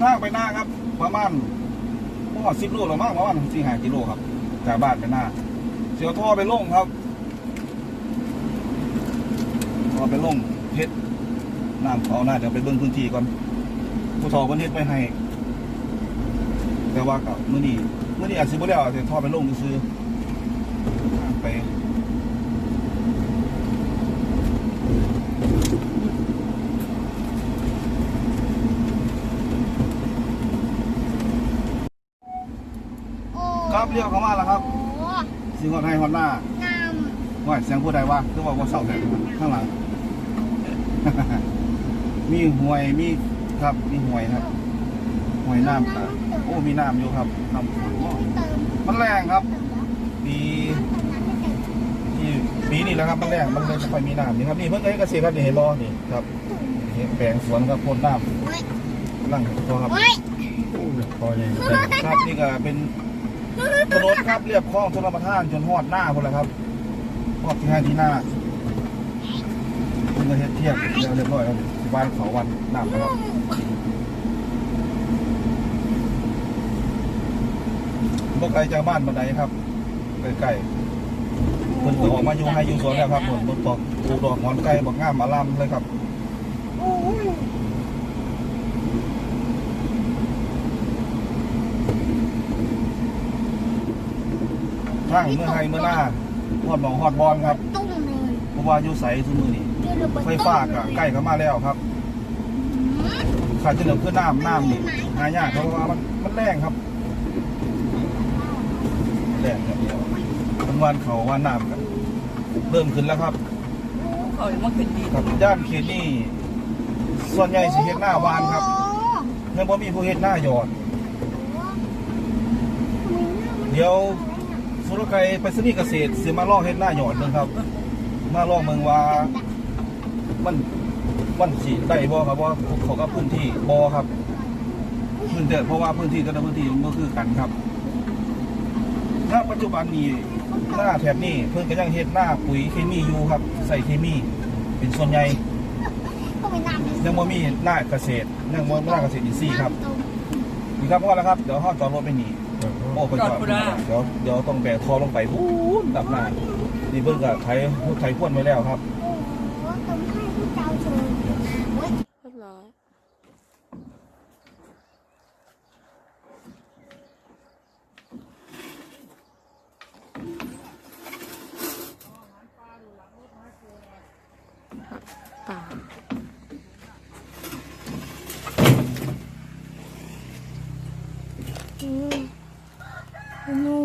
ครับเดินทางไปหน้าครับ ประมาณประมาสิบโลหรือมั้งประมาณสี่ห้ากิโลครับ จากบ้านไปหน้า เสียวท่อไปลงครับท่อไปลงเพชรน้ำเขาหน้าเดี๋ยวไปเบิ่งพื้นที่ก่อนผู้ทอวันนี้ไปให้ แต่ว่ากับมื้อนี้มื้อนี้อาจสิบ่ได้เอาแต่ท่อไปลงซื้อไป โอ้ ครับ เรียกเข้ามาแล้วครับโอ้สิงห์ฮอดให้ฮอดหน้าน้ว่าเสียงผู้ใดว่าคือว่าบ่เศร้าแต่ข้างหลัง มีหวยมีครับ มีหวยครับหวยน้ำครับโอ้มีน้ำอยู่ครับน้ำขังเนาะำเติมมันแรงครับเติมแล้วปีที่ปีนี้แหล้วครับมันแรงมันเลยไม่ค่อยมีน้ำนี่ครับนี่เพิ่งเอ้เกษตรครับนี่เห็นบ่นี่ครับเห็นแปลงสวนครับพ่นน้โอ้ยำกำลังตัวครับโอ้ยพอใหญ่ครับนี่ก็เป็น ถนนครับเรียบคลองชลประทานจนฮอดหน้าพุ่นแหละครับฮอดที่ให้ที่หน้าเพิ่งก็เฮ็ดเทียบเรียบเรียบร้อยครับสิบ้านเขาวันน้ำนะครับบ่ไกลจากบ้านบันไดครับใกล้ๆเพิ่นก็ออกมาอยู่ให้อยู่สวนแล้วครับผลบนตอกปลูกดอกหมอนไก่บักงามมาลำเลยครับ โอ้ย ทางเมื่อไทยเมื่อหน้าฮอดหมองฮอดบอลครับตุ้มเลยเพราะว่าอยู่ใสซุมือนี่เดี๋ยวเราปไฟฟ้าก็ใกล้เข้ามาแล้วครับอืมขาดจะเหลือคือน้ำน้ำนี่หายากเพราะว่ามันมันแรงครับแรงครับเดียวทั้งวันเขาวันน้ำกันเริ่มขึ้นแล้วครับเขายังมาขึ้นดีครับย่านเขตนี่ส่วนใหญ่สิเฮ็ดหน้าวานครับโอ้ยังบ่มีผู้เฮ็ดหน้าหยอดทำไมหน้ามันเดี๋ยว สุรไกรไปสนีย์เกษตรสิมาลองเฮ็ดหน้าหยอดเบิ่งครับ มาลองเบิ่งว่ามันมันสิได้บ่ครับว่าเขากับพื้นที่บ่ครับพื้นที่เพราะว่าพื้นที่แต่ละพื้นที่มันก็คือกันครับณปัจจุบันนี้หน้าแถบนี้เพิ่นก็ยังเฮ็ดหน้าปุ๋ยเคมีอยู่ครับ ใส่เคมี เป็นส่วนใหญ่หน้ามันยังบ่มีหน้าเกษตรยังบ่มีหน้าเกษตรอินทรีย์ครับนี่ครับพอแล้วครับเดี๋ยวเฮาจอดรถไปหนี โอ้ไปจอดเดี๋ยวเดี๋ยวต้องแบกคอลงไปพูนดับหน้านี่เพิ่นก็ไถไถพ่วนไว้แล้วครับโอ้โห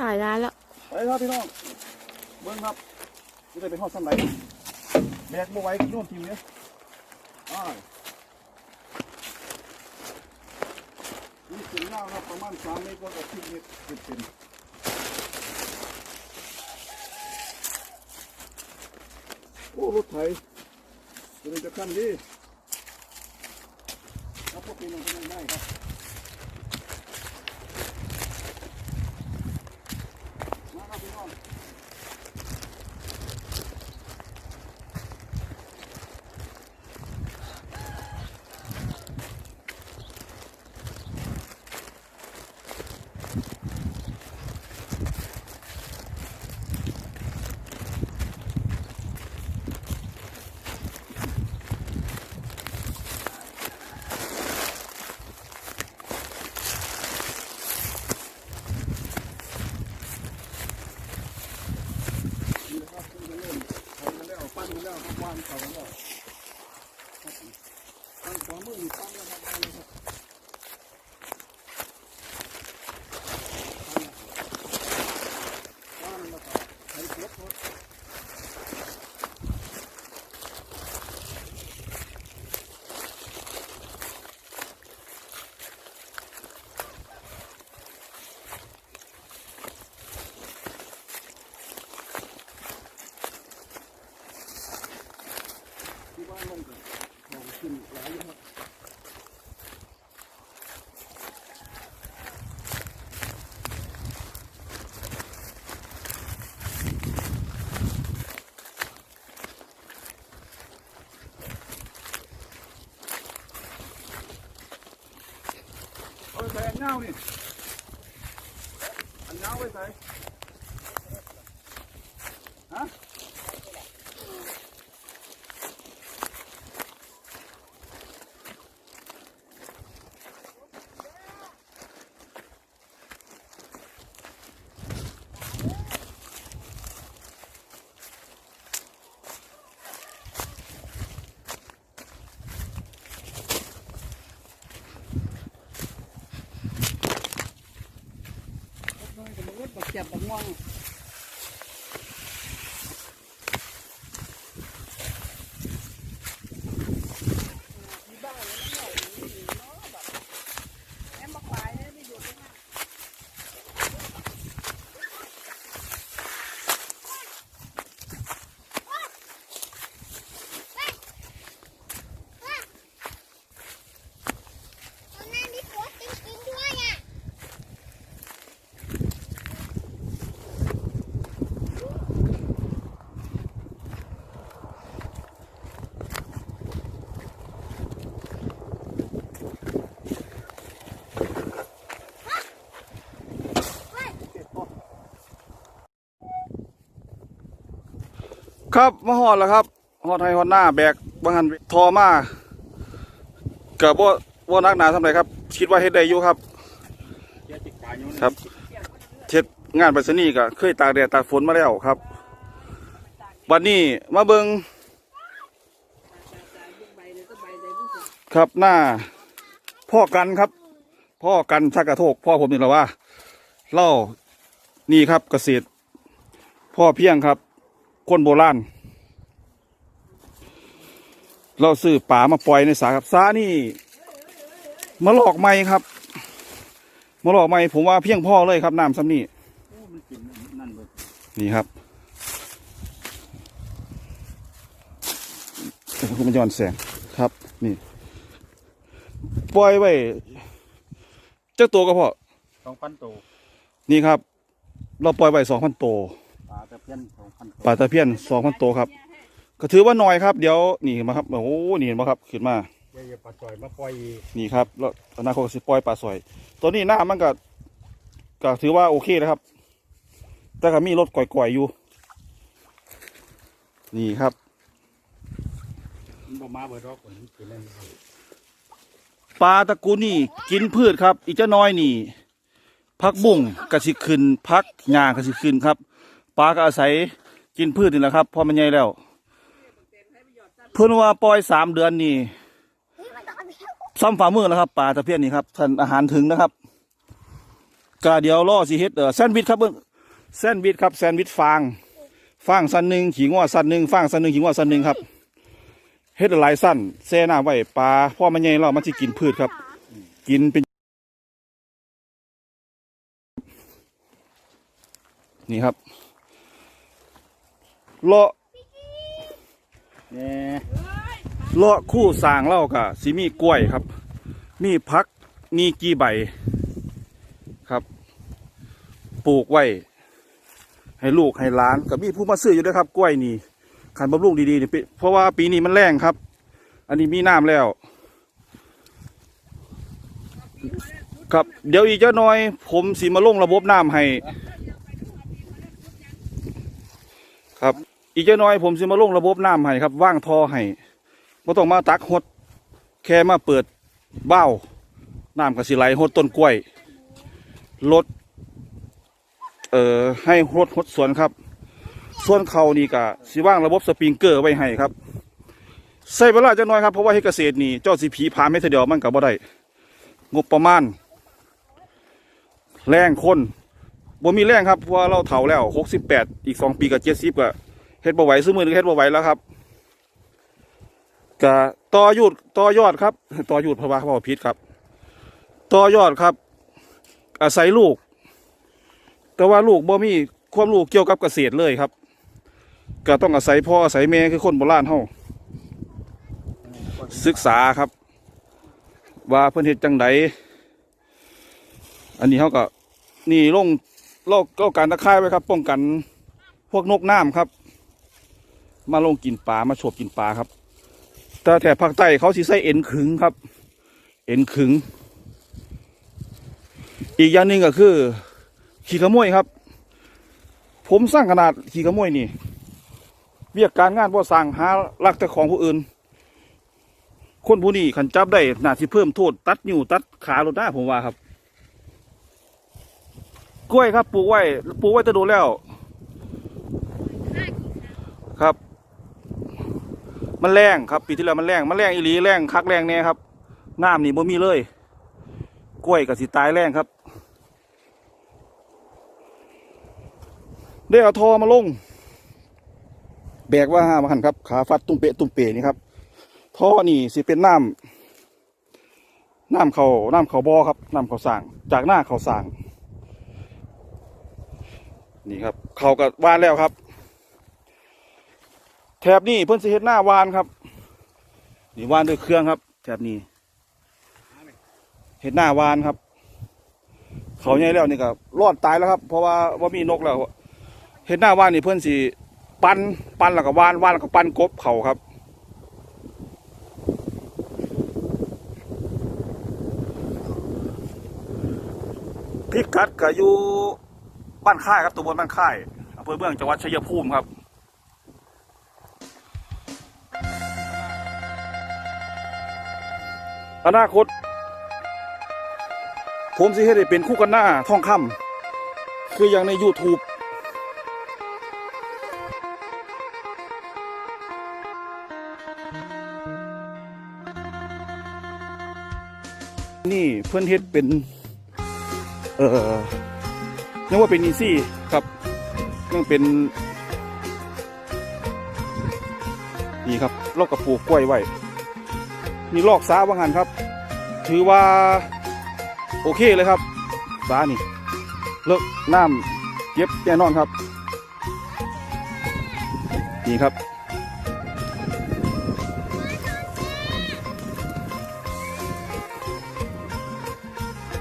ห้ผู้เจ้ายร้านแล้วไปครับพี่น้องเบิ้งครับจะได้ไปทอดสั้นไหนแบกบ่ไว้โน่นทีมเนี้อ้ายนี่เส้นยาวครับประมาณสามเมตรกว่ากับสิบเมตรสิบเซนโอ้รถไถจะเป็นจะขั้นดีครับพวกพี่น้องก็ได้ครับานเขาแล้วตั้งขวามือนี่ตั้งแล้วครับได้เลยครับตั้งแล้วก็ใช้เก็บรถ ที่บ้านมันก็ของขึ้นหลายอยู่ครับ เอาไปใส่ เงานี่อันเงาไว้ใส่ฮะ เจ็บบักม่วง ครับมาหอดแล้วครับหอดไทยหอดหน้าแบกบางหันทอมากับว่าว่านักหนาทำไรครับ คิดว่าเฮ็ดได้อยู่ครับ ครับเช็ดงานไปรษณีย์ก็เคยตากแดดตากฝนมาแล้วครับ วันนี้มาเบิงครับหน้าพ่อกันครับ พ่อกันชักกระโทก พ่อผมนี่แหละว่า เล่านี่ครับเกษตร พ่อเพียงครับ คนโบราณ เราซื้อป่ามาปล่อยในสาครับสานี่มาหลอกไม้ครับมาหลอกไม้ผมว่าเพียงพ่อเลยครับน้ำซ้ำนี่นี่ครับเดี๋ยวผมมันย้อนแสงครับ นี่ปล่อยไว้เจ้าตัวก็พอสองพันตัวนี่ครับ เราปล่อยไว้สองพันตัวปลาตะ เพียนสองพันตัวปลาตะเพียนสองพันตัวครับ ก็ถือว่าน้อยครับ เดี๋ยวนี่มาครับ โอ้โหนี่เห็นไหมครับ ขึ้นมา เดี๋ยวปลาจ่อยมาปล่อยอีกนี่ครับ แล้วอนาคตก็สิปล่อยปลาสอย ตัวนี้หน้ามันก็ก็ถือว่าโอเคนะครับ แต่ก็มีรถก่อยๆอยู่ นี่ครับ มันบ่มาเบิดรอกคนกินเล่นปลาตระกูลนี่กินพืชครับ อีกจะน้อยนี่พักบุ้งกระสิขึ้นพักหญ้ากระสิขึ้นครับ ปลาก็อาศัยกินพืชนี่แหละครับพอมันใหญ่แล้ว เพื่อนว่าปล่อยสามเดือนนี่เฮ้ยมันโดนแล้วซ้ำฝ่ามือแล้วครับปลาตะเพียนนี่ครับท่านอาหารถึงนะครับกาเดียวล่อสิเฮ็ดเออแซนด์วิชครับเบิ่งแซนด์วิชครับแซนด์วิชฟางฟางสันหนึ่งขิงว่าสันหนึ่งฟางสันหนึ่งขิงว่าสันหนึ่งครับเฮ็ดหลายสั้นแซ่น้ำไว้ปลาพ่อมันใหญ่แล้วมันสิกินพืชครับ กินเป็น นี่ครับ เลาะเนี่ยเลาะคู่สางเล่ากะสิมีกล้วยครับ มีพักมีกี่ใบครับ ปลูกไว้ ให้ลูกให้ล้านกับมีผู้มาซื้ออยู่ด้วยครับ กล้วยนี่ขันบำรุงดีๆเนี่ปิเพราะว่าปีนี้มันแรงครับ อันนี้มีน้ำแล้ว ครับเดี๋ยวอีกเจ้าน้อย ผมสิมาลงระบบน้ำให้ ครับ อีกจ้าน้อยผมสิมาลงระบบน้ำให้ครับว่างท่อให้ไม่ต้องมาตักหด แค่มาเปิดเบ้าน้ำกระสิไหลหดต้นกล้วยลดเอ่อให้รดหดสวนครับ ส่วนเขานี่ก็สิว่างระบบสปริงเกอร์ไว้ให้ครับใส่เวลาจักหน่อยครับเพราะว่าเฮ็ดเกษตรนี่เจ้าสิผีพาไม่เดียวมันก็บ่ได้งบประมาณ แรงคนบ่มีแรงครับเพราะว่าเราเฒ่าแล้ว68อีก2ปีก็70ก็ เฮ็ดบ่ไหวซุมื้อนี้เฮ็ดบ่ไหวแล้วครับก็ต่อยอดต่อยอดครับ ต่อยอดเพราะว่าเขาบอกผิดครับ ต่อยอดครับ อาศัยลูก แต่ว่าลูกบ่มีความรู้เกี่ยวกับเกษตรเลยครับก็ต้องอาศัยพ่ออาศัยแม่คือคนโบราณเฮาศึกษาครับ ว่าเพิ่อนเฮ็ดจังไดอันนี้เฮาก็นี่ลงโลกโลกการตะไคร้ไว้ครับ ป้องกันพวกนกน้ำครับ มาลงกินปลามาโฉบกินปลาครับ แต่แถบภาคใต้เขาสิใส่เอ็นขึงครับ เอ็นขึง อีกอย่างหนึ่งก็คือ ขี่ขโมยครับ ผมสร้างขนาดขี่ขโมยนี่เวียกการงานบ่สร้างหาลักแต่ของผู้อื่น คนผู้นี้ขันจับได้น่าสิเพิ่มโทษ ตัดนิ้วตัดขาลดได้ผมว่าครับ กล้วยครับปลูกไว้ปลูกไว้จะดนแล้ว ครับ มันแรงครับปีที่แล้วมันแรงมันแรงอีหลีแรงคักแรงแน่ครับน้ำนี่บ่มีเลย กล้วยกับสิตายแรงครับ ได้เอาทอมาลง แบกว่าห้ามาหันครับขาฟัดตุ้มเปะตุ้มเปะนี่ครับท่อนี่สิเป็นน้ำน้ำเขาน้ำเขาบ่อครับน้ำเขาสางจากหน้าเขาสางนี่ครับ เขาก็ว่านแล้วครับ แถบนี้เพิ่นสิเฮ็ดหน้าวานครับนี่วานด้วยเครื่องครับ แถบนี้เห็ดหน้าวานครับ เขาใหญ่แล้วนี่ก็รอดตายแล้วครับ เพราะว่าว่ามีนกแล้วเห็ดหน้าวานนี่เพื่อนสิปันปันแล้วก็วานวานแล้วก็ปันกบเขาครับพิกัดก็อยู่บ้านค่ายครับตำบลบ้านค่ายอำเภอเมืองจังหวัดชัยภูมิครับ อนาคต ผมสิให้ได้เป็นคู่กันหน้าท่องคำคืออย่างใน YouTube นี่เพื่อนเฮ็ดเป็น เอ่อยังว่าเป็นอีซี่ครับยังเป็น นี่ครับลอกกระปลูกกล้วยไว้ นี่ลอกซาว่างหันครับ ถือว่าโอเคเลยครับสานี่ เลิกน้ำเก็บแน่นอนครับ นี่ครับ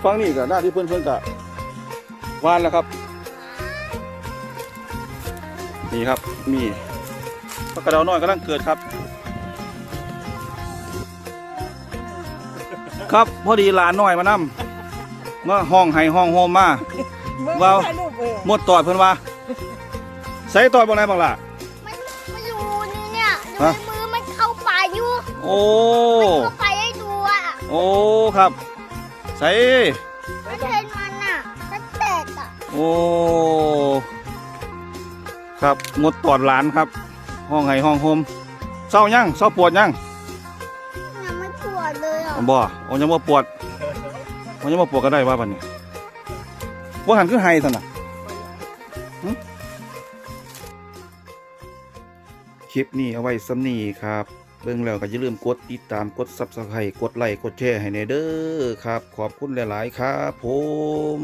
ฟังนี่กับหน้าที่เพื่อนเพื่อนกะวานแล้วครับ นี่ครับนี่ปลากระดาน้อยกำลังเกิดครับ ครับพอดีหลานน้อยมานำมาห้องไห้ห้องโฮมมาว้าวหมดตอดเพิ่นว่าใส่ตอดบ่ไหนบ้างล่ะมันมันอยู่นี่เนี่ยอยู่ฮะในมือมันเข้าป่าอยู่โอ้เข้าไปให้ดูอะโอ้ครับ ใส่มันเห็นมันอะมันแตกอะโอ้ครับหมดตอดหลานครับ ห้องไห้ห้องโฮมเศร้ายังเศร้าปวดยังยังไม่ปว บ่อยังบ่ปวดโอ้ยังบ่ปวดก็ได้ว่าบัดนี้ว่าหันคือไห้ซั่นน่ะคลิปนี้เอาไว้สำนีครับเบิ่งแล้วก็อย่าลืมกดติดตามกด Subscribe กดไลค์กดแชร์ให้ในเด้อครับ ขอบคุณหลาย ๆ ครับผม